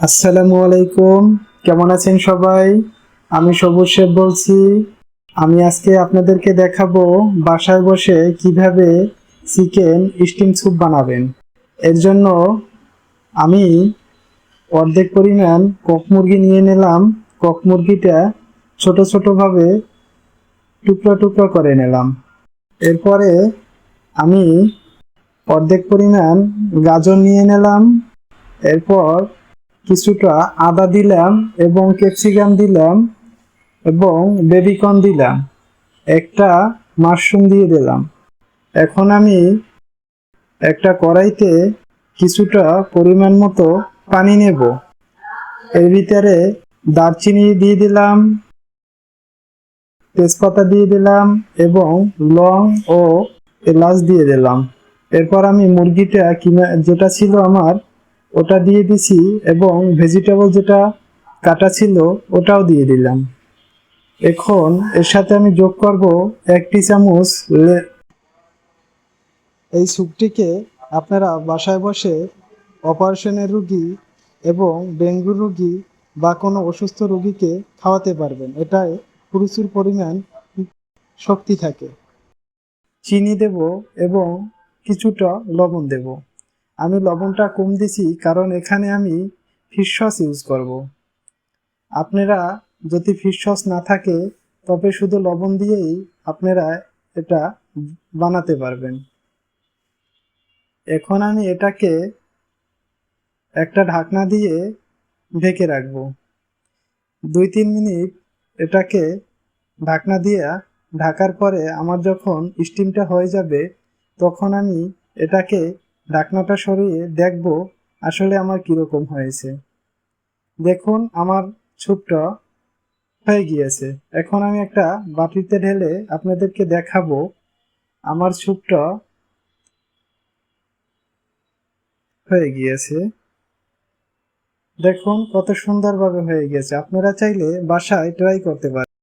আসসালামু আলাইকুম। কেমন আছেন সবাই? আমি সবুজ শেখ বলছি। আমি আজকে আপনাদেরকে দেখাবো বাসায় বসে কীভাবে চিকেন স্টিম স্যুপ বানাবেন। এর জন্য আমি অর্ধেক পরিমাণ কক মুরগি নিয়ে নিলাম। কক মুরগিটা ছোট ছোটভাবে টুকরো টুকরো করে নিলাম। এরপরে আমি অর্ধেক পরিমাণ গাজর নিয়ে নিলাম। এরপর কিছুটা আদা দিলাম এবং ক্যাপসিকাম দিলাম এবং বেবিকর্ন দিলাম। একটা মাশরুম দিয়ে দিলাম। এখন আমি একটা কড়াইতে কিছুটা পরিমাণ মতো পানি নেব। এর ভিতরে দারচিনি দিয়ে দিলাম, তেজপাতা দিয়ে দিলাম এবং লং ও এলাচ দিয়ে দিলাম। এরপর আমি মুরগিটা কিনা, যেটা ছিল আমার ওটা দিয়ে দিছি এবং ভেজিটেবল যেটা কাটা ছিল, ওটাও দিয়ে দিলাম। এখন এর সাথে আমি যোগ করব একটি চামচ এই স্যুপটিকে আপনারা বাসায় বসে অপারেশনের রুগী এবং ডেঙ্গু রুগী বা কোনো অসুস্থ রুগীকে খাওয়াতে পারবেন। এটায় প্রচুর পরিমাণ শক্তি থাকে। চিনি দেব এবং কিছুটা লবণ দেব। আমি লবণটা কম দিছি কারণ এখানে আমি ফিশ সস ইউজ করব। আপনারা যদি ফিশ সস না থাকে, তবে শুধু লবণ দিয়েই আপনারা এটা বানাতে পারবেন। এখন আমি এটাকে একটা ঢাকনা দিয়ে ঢেকে রাখব। দুই তিন মিনিট এটাকে ঢাকনা দিয়ে ঢাকার পরে আমার যখন স্টিমটা হয়ে যাবে, তখন আমি এটাকে ঢাকনাটা সরিয়ে দেখব আসলে আমার কীরকম হয়েছে। দেখুন, আমার ছুপটা হয়ে গিয়েছে। এখন আমি একটা বাটিতে ঢেলে আপনাদেরকে দেখাবো। আমার স্যুপটা হয়ে গিয়েছে। দেখুন, কত সুন্দরভাবে হয়ে গিয়েছে আপনারা চাইলে বাসায় ট্রাই করতে পারেন।